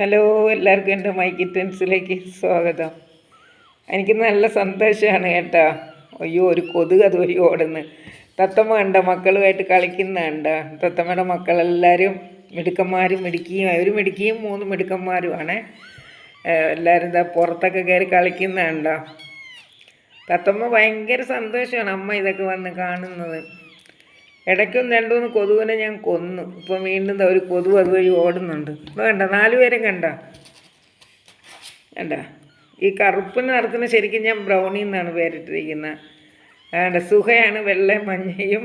Hello എല്ലാവർക്കും എന്റെ my കിറ്റൻസിലേക്ക് സ്വാഗതം. എനിക്ക് നല്ല സന്തോഷമാണ് കേട്ടോ. അയ്യോ ഒരു കൊതുക് അതുവഴി ഓടുന്നു. തത്തമ്മ കണ്ട മക്കളുമായിട്ട് കളിക്കുന്ന കണ്ട തത്തമ്മയുടെ മക്കളെല്ലാവരും മിടുക്കന്മാരും മിടുക്കിയും ഒരു മിടുക്കിയും മൂന്ന് മിടുക്കന്മാരുമാണ്. എല്ലാവരും ഇതാ പുറത്തൊക്കെ കയറി കളിക്കുന്ന കണ്ടോ തത്തമ്മ ഭയങ്കര സന്തോഷമാണ് അമ്മ ഇതൊക്കെ വന്ന് കാണുന്നത്. ഇടയ്ക്കൊന്ന് രണ്ടു മൂന്ന് കൊതുവിനെ ഞാൻ കൊന്നു. ഇപ്പം വീണ്ടും ഒരു കൊതു അതുവഴി ഓടുന്നുണ്ട്. കണ്ട നാലുപേരും കണ്ട. കണ്ട. ഈ കറുപ്പ് നിറത്തിന് ശരിക്കും ഞാൻ ബ്രൗണി എന്നാണ് പേരിട്ടിരിക്കുന്നത് അതുകൊണ്ട് സുഖയാണ് വെള്ളയും മഞ്ഞയും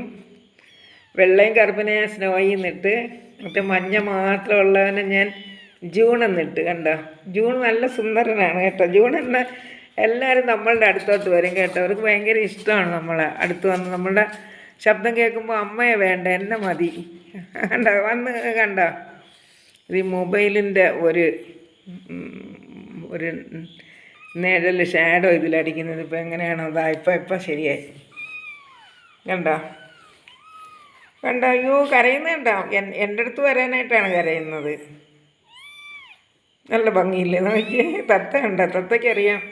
വെള്ളയും കറുപ്പിനെ ഞാൻ സ്നോയിൽ നിന്നിട്ട് മറ്റേ മഞ്ഞ മാത്രമുള്ളവനെ ഞാൻ ജൂൺ എന്നിട്ട് കണ്ട. ജൂൺ നല്ല സുന്ദരനാണ് കേട്ടോ. ജൂൺ എന്ന എല്ലാവരും നമ്മളുടെ അടുത്തോട്ട് വരും കേട്ടോ. അവർക്ക് ഭയങ്കര ഇഷ്ടമാണ് നമ്മളെ അടുത്ത് വന്ന്. നമ്മളുടെ ശബ്ദം കേൾക്കുമ്പോൾ അമ്മയെ വേണ്ട എന്നെ മതി. കണ്ട? വന്ന് കണ്ട? ഇത് മൊബൈലിന്റെ ഒരു ഒരു നിഴൽ ഷാഡോ ഇതിലടിക്കുന്നത് ഇപ്പം എങ്ങനെയാണോ അതാ ഇപ്പം ഇപ്പം ശരിയായി. കണ്ടോ? കണ്ടോ? അയ്യോ കരയുന്നുണ്ടോ എന്റെ അടുത്ത് വരാനായിട്ടാണ് കരയുന്നത്. നല്ല ഭംഗിയില്ലേ? നോക്കിയേ തത്ത ഉണ്ടോ തത്തയ്ക്കറിയാം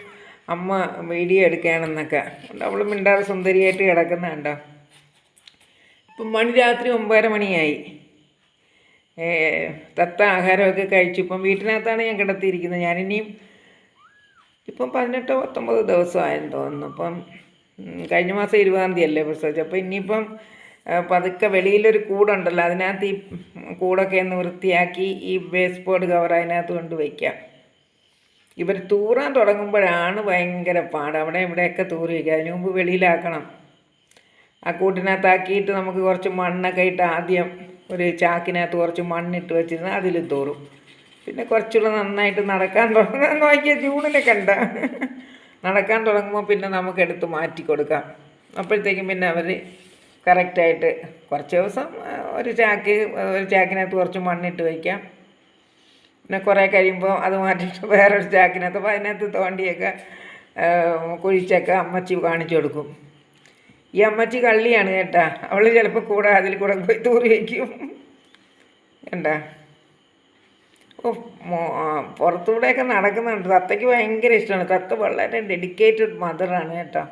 അമ്മ വീഡിയോ എടുക്കുകയാണെന്നൊക്കെ. അവൾ മിണ്ടാതെ സുന്ദരിയായിട്ട് കിടക്കുന്ന കണ്ടോ? ഇപ്പം മണി രാത്രി ഒമ്പതര മണിയായി. തത്ത ആഹാരമൊക്കെ കഴിച്ചു. ഇപ്പം വീട്ടിനകത്താണ് ഞാൻ കിടത്തിയിരിക്കുന്നത്. ഞാനിനിയും ഇപ്പം പതിനെട്ടോ പത്തൊമ്പത് ദിവസമായെന്ന് തോന്നുന്നു. അപ്പം കഴിഞ്ഞ മാസം ഇരുപതാം തീയതി അല്ലേ പ്രസവിച്ച് അപ്പോൾ ഇനിയിപ്പം പതുക്കെ വെളിയിലൊരു കൂടുണ്ടല്ലോ. അതിനകത്ത് ഈ കൂടൊക്കെ ഒന്ന് വൃത്തിയാക്കി ഈ വേസ്റ്റ് ബോർഡ് കവർ അതിനകത്ത് കൊണ്ട് വയ്ക്കാം ഇവർ തൂറാൻ തുടങ്ങുമ്പോഴാണ് ഭയങ്കര പാട്. അവിടെ ഇവിടെയൊക്കെ തൂറി വയ്ക്കുക അതിനു മുമ്പ് വെളിയിലാക്കണം. ആ കൂട്ടിനകത്താക്കിയിട്ട് നമുക്ക് കുറച്ച് മണ്ണൊക്കെ ഇട്ട് ആദ്യം ഒരു ചാക്കിനകത്ത് കുറച്ച് മണ്ണിട്ട് വെച്ചിരുന്ന് അതിൽ തോറും. പിന്നെ കുറച്ചുകൂടെ നന്നായിട്ട് നടക്കാൻ തുടങ്ങാൻ നോക്കിയ ജൂണിനെ കണ്ട. നടക്കാൻ തുടങ്ങുമ്പോൾ പിന്നെ നമുക്ക് എടുത്ത് മാറ്റി കൊടുക്കാം. അപ്പോഴത്തേക്കും പിന്നെ അവർ കറക്റ്റായിട്ട് കുറച്ച് ദിവസം ഒരു ചാക്ക് ഒരു ചാക്കിനകത്ത് കുറച്ച് മണ്ണിട്ട് വയ്ക്കാം പിന്നെ കുറേ കഴിയുമ്പോൾ അത് മാറ്റിയിട്ട് വേറൊരു ചാക്കിനകത്ത് അപ്പോൾ അതിനകത്ത് തോണ്ടിയൊക്കെ കുഴിച്ചൊക്കെ അമ്മച്ചി കാണിച്ചു കൊടുക്കും. ഈ അമ്മച്ചി കള്ളിയാണ് കേട്ടാ. അവൾ ചിലപ്പോൾ കൂടെ അതിൽ കൂടെ പോയി തൂറി വയ്ക്കും കണ്ടാ? ഓ പുറത്തൂടെയൊക്കെ നടക്കുന്നുണ്ട്. തത്തയ്ക്ക് ഭയങ്കര ഇഷ്ടമാണ്. തത്ത വളരെ ഡെഡിക്കേറ്റഡ് മദറാണ് കേട്ടോ.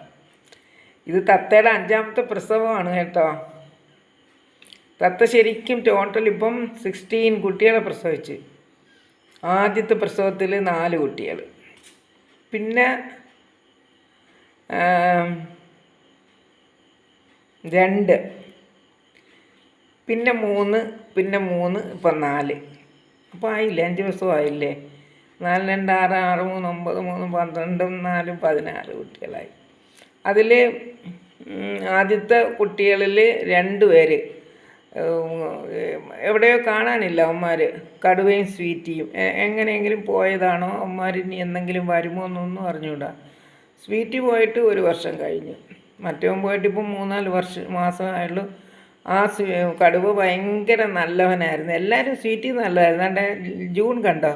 ഇത് തത്തയുടെ അഞ്ചാമത്തെ പ്രസവമാണ് കേട്ടോ. തത്ത ശരിക്കും ടോട്ടൽ ഇപ്പം സിക്സ്റ്റീൻ കുട്ടികളെ പ്രസവിച്ച്. ആദ്യത്തെ പ്രസവത്തിൽ നാല് കുട്ടികൾ പിന്നെ രണ്ട്. പിന്നെ മൂന്ന് പിന്നെ മൂന്ന് ഇപ്പം നാല്. അപ്പോൾ ആയില്ലേ? അഞ്ച് ദിവസം ആയില്ലേ? നാല് രണ്ട് ആറ് ആറ് മൂന്ന് ഒമ്പത് മൂന്ന് പന്ത്രണ്ടും നാലും പതിനാറ് കുട്ടികളായി. അതിൽ ആദ്യത്തെ കുട്ടികളിൽ രണ്ട് പേര്. എവിടെയോ കാണാനില്ല അവന്മാർ. കടുവയും സ്വീറ്റിയും. എങ്ങനെയെങ്കിലും പോയതാണോ? അവന്മാർ ഇനി എന്തെങ്കിലും വരുമോ എന്നൊന്നും അറിഞ്ഞുകൂടാ. സ്വീറ്റി പോയിട്ട് ഒരു വർഷം കഴിഞ്ഞു. മറ്റവൻ പോയിട്ട് ഇപ്പം മൂന്നാൽ വർഷം മാസമായുള്ളൂ. ആ കടുവ ഭയങ്കര നല്ലവനായിരുന്നു. എല്ലാവരും സ്വീറ്റി നല്ലതായിരുന്നു. എന്റെ ജൂൺ കണ്ടോ?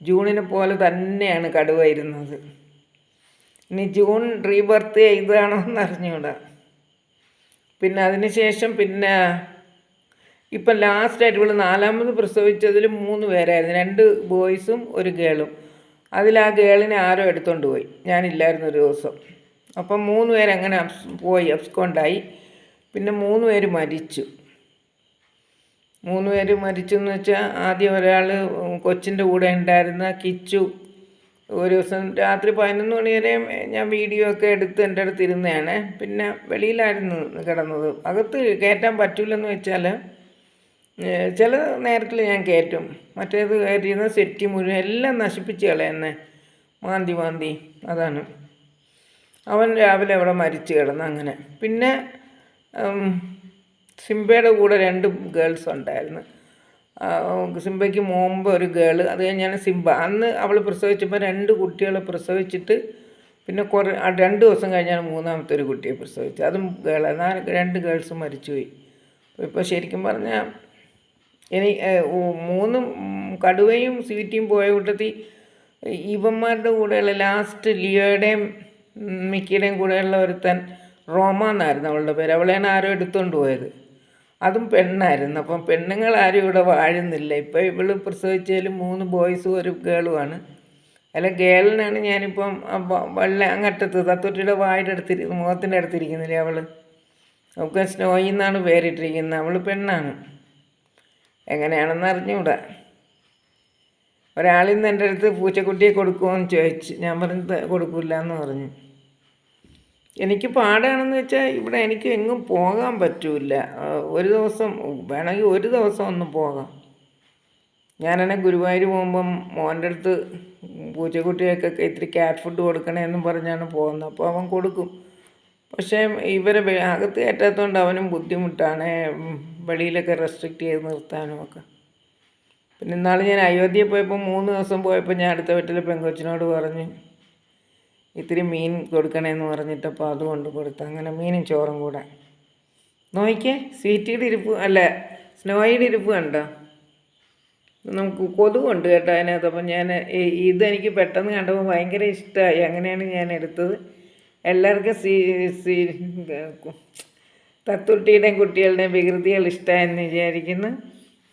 ജൂണിനെ പോലെ തന്നെയാണ് കടുവ ഇരുന്നത്. ഇനി ജൂൺ റീബർത്ത് ചെയ്തതാണോ എന്ന് അറിഞ്ഞൂടാ പിന്നെ അതിന് ശേഷം പിന്നെ ഇപ്പം ലാസ്റ്റായിട്ട് ഇവൾ നാലാമത് പ്രസവിച്ചതിൽ മൂന്ന് പേരായിരുന്നു. രണ്ട് ബോയ്സും ഒരു ഗേളും അതിൽ ആ ഗേളിനെ ആരോ എടുത്തോണ്ട് പോയി. ഞാനില്ലായിരുന്നു ഒരു ദിവസം. അപ്പം മൂന്ന് പേരങ്ങനെ പോയി അബ്സ്കോണ്ടായി. പിന്നെ മൂന്ന് പേര് മരിച്ചു. മൂന്ന് പേര് മരിച്ചു എന്ന് വെച്ചാൽ ആദ്യം ഒരാൾ കൊച്ചിന്റെ കൂടെ ഉണ്ടായിരുന്ന കിച്ചു. ഒരു ദിവസം രാത്രി പതിനൊന്ന് മണി വരെ ഞാൻ വീഡിയോ ഒക്കെ എടുത്ത് എന്റെ അടുത്ത് ഇരുന്നതാണ്. പിന്നെ വെളിയിലായിരുന്നു കിടന്നത്. അകത്ത് കയറ്റാൻ പറ്റൂലെന്ന് വെച്ചാൽ ചില നേരത്തിൽ ഞാൻ കയറ്റും. മറ്റേത് കയറ്റിയിരുന്ന സെറ്റി മുഴുവൻ എല്ലാം നശിപ്പിച്ച് കളയുന്നത് മാന്തി മാന്തി. അതാണ്. അവൻ രാവിലെ അവിടെ മരിച്ചു കിടന്നു അങ്ങനെ. പിന്നെ സിംബയുടെ കൂടെ രണ്ട് ഗേൾസ് ഉണ്ടായിരുന്നു. സിംബയ്ക്ക് മുമ്പ് ഒരു ഗേൾ അത് കഴിഞ്ഞാണ് സിംബ. അന്ന് അവൾ പ്രസവിച്ചപ്പോൾ രണ്ട് കുട്ടികളെ പ്രസവിച്ചിട്ട് പിന്നെ കുറേ രണ്ട് ദിവസം കഴിഞ്ഞാണ് മൂന്നാമത്തെ ഒരു കുട്ടിയെ പ്രസവിച്ചത്. അതും ഗേൾ നാല് രണ്ട് ഗേൾസ് മരിച്ചുപോയി. ഇപ്പോൾ ശരിക്കും പറഞ്ഞാൽ ഇനി മൂന്ന് കടുവയും സ്വീറ്റിയും പോയ കൂട്ടത്തിൽ ഇവന്മാരുടെ കൂടെയുള്ള ലാസ്റ്റ് ലിയോയുടെയും മിക്കിയുടെയും കൂടെയുള്ള ഒരുത്തൻ റോമ എന്നായിരുന്നു അവളുടെ പേര്. അവളേനെ ആരോ എടുത്തുകൊണ്ട് പോയത്. അതും പെണ്ണായിരുന്നു. അപ്പം പെണ്ണുങ്ങൾ ആരും ഇവിടെ വാഴുന്നില്ല. ഇപ്പം ഇവൾ പ്രസവിച്ചതിൽ മൂന്ന് ബോയ്സും ഒരു ഗേളുമാണ്. അല്ല ഗേളിനാണ് ഞാനിപ്പം വെള്ള അങ്ങറ്റത്ത് തത്തൊട്ടിയുടെ വായുടെ അടുത്തിരി മുഖത്തിന്റെ അടുത്തിരിക്കുന്നില്ലേ അവൾ അവൾക്ക് സ്നോയി എന്നാണ് പേരിട്ടിരിക്കുന്നത്. അവൾ പെണ്ണാണ്. എങ്ങനെയാണെന്ന് അറിഞ്ഞൂടാ. ഒരാളിന്ന് എന്റെ അടുത്ത് പൂച്ചക്കുട്ടിയെ കൊടുക്കുമോയെന്ന് ചോദിച്ചു ഞാൻ പറഞ്ഞു കൊടുക്കില്ല എന്ന് പറഞ്ഞു. എനിക്ക് പാടാണെന്ന് വെച്ചാൽ ഇവിടെ എനിക്ക് എങ്ങും പോകാൻ പറ്റില്ല. ഒരു ദിവസം വേണമെങ്കിൽ ഒരു ദിവസം ഒന്നും പോകാം. ഞാനെന്നെ ഗുരുവായൂർ പോകുമ്പം മോന്റെ അടുത്ത് പൂച്ചക്കുട്ടികൾക്കൊക്കെ ഇത്തിരി ക്യാറ്റ് ഫുഡ് കൊടുക്കണമെന്നും പറഞ്ഞാണ് പോകുന്നത്. അപ്പോൾ അവൻ കൊടുക്കും. പക്ഷേ ഇവരെ അകത്ത് കയറ്റാത്തതുകൊണ്ട് അവനും ബുദ്ധിമുട്ടാണ്. വെളിയിലൊക്കെ റെസ്ട്രിക്റ്റ് ചെയ്ത് നിർത്താനും ഒക്കെ. പിന്നെ ഇന്നാൾ ഞാൻ അയോധ്യയിൽ പോയപ്പോൾ മൂന്ന് ദിവസം പോയപ്പോൾ ഞാൻ അടുത്ത വീട്ടിലെ പെങ്കൊച്ചിനോട് പറഞ്ഞു ഇത്തിരി മീൻ കൊടുക്കണമെന്ന് പറഞ്ഞിട്ടപ്പോൾ അത് കൊണ്ട് കൊടുത്തു അങ്ങനെ മീനും ചോറും കൂടെ. നോയിക്കേ സ്വീറ്റിയുടെ ഇരിപ്പ് അല്ല സ്നോയുടെ ഇരിപ്പ് കണ്ടോ? നമുക്ക് കൊതുകുണ്ട് കേട്ടോ അതിനകത്ത്. അപ്പം ഞാൻ ഇത് എനിക്ക് പെട്ടെന്ന് കണ്ടപ്പോൾ ഭയങ്കര ഇഷ്ടമായി അങ്ങനെയാണ് ഞാൻ എടുത്തത്. എല്ലാവർക്കും സീ സീ തത്തുട്ടിയുടെയും കുട്ടികളുടെയും വികൃതികൾ ഇഷ്ടമായെന്ന് വിചാരിക്കുന്നു.